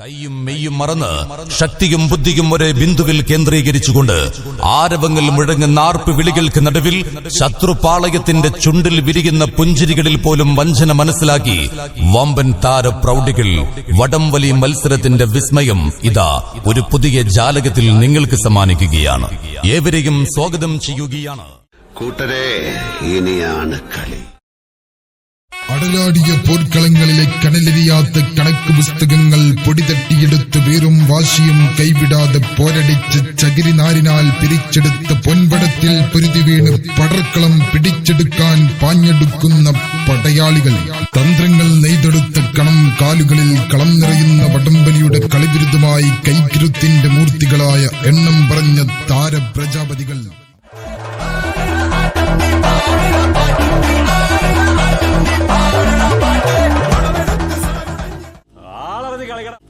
കൈയും മെയ്യും മറന്ന് ശക്തിയും ബുദ്ധിയും ഒരേ ബിന്ദുവിൽ കേന്ദ്രീകരിച്ചുകൊണ്ട് ആരവങ്ങൾ മുഴങ്ങുന്ന ആർപ്പ് വിളികൾക്ക് നടുവിൽ ശത്രുപാളയത്തിന്റെ ചുണ്ടിൽ വിരിയുന്ന പുഞ്ചിരികളിൽ പോലും വഞ്ചന മനസ്സിലാക്കി വമ്പൻ താര പ്രൗഢികൾ വടംവലി മത്സരത്തിന്റെ വിസ്മയം ഇതാ ഒരു പുതിയ ജാലകത്തിൽ നിങ്ങൾക്ക് സമ്മാനിക്കുകയാണ്. ഏവരെയും സ്വാഗതം ചെയ്യുകയാണ്. കൂട്ടരെ ഇനിയാണ് കളി. അടലാടിയ പോർക്കളങ്ങളിലെ കനലെരിയാത്ത കണക്ക് പുസ്തകങ്ങൾ പൊടിതട്ടിയെടുത്ത് വീറും വാശിയും കൈവിടാതെ പോരടിച്ച് ചകിരിനാരിനാൽ പിരിച്ചെടുത്ത പൊൻപടത്തിൽ പൊരുതി വീണ് പടർക്കളം പിടിച്ചെടുക്കാൻ പാഞ്ഞെടുക്കുന്ന പടയാളികൾ. തന്ത്രങ്ങൾ നെയ്തെടുത്ത കണം കാലുകളിൽ കളം നിറയുന്ന വടംവലിയുടെ കളിവിരുദ്ധമായി കൈകിരുത്തിന്റെ മൂർത്തികളായ എണ്ണം പറഞ്ഞ താരപ്രജാപതികൾ. കളയണം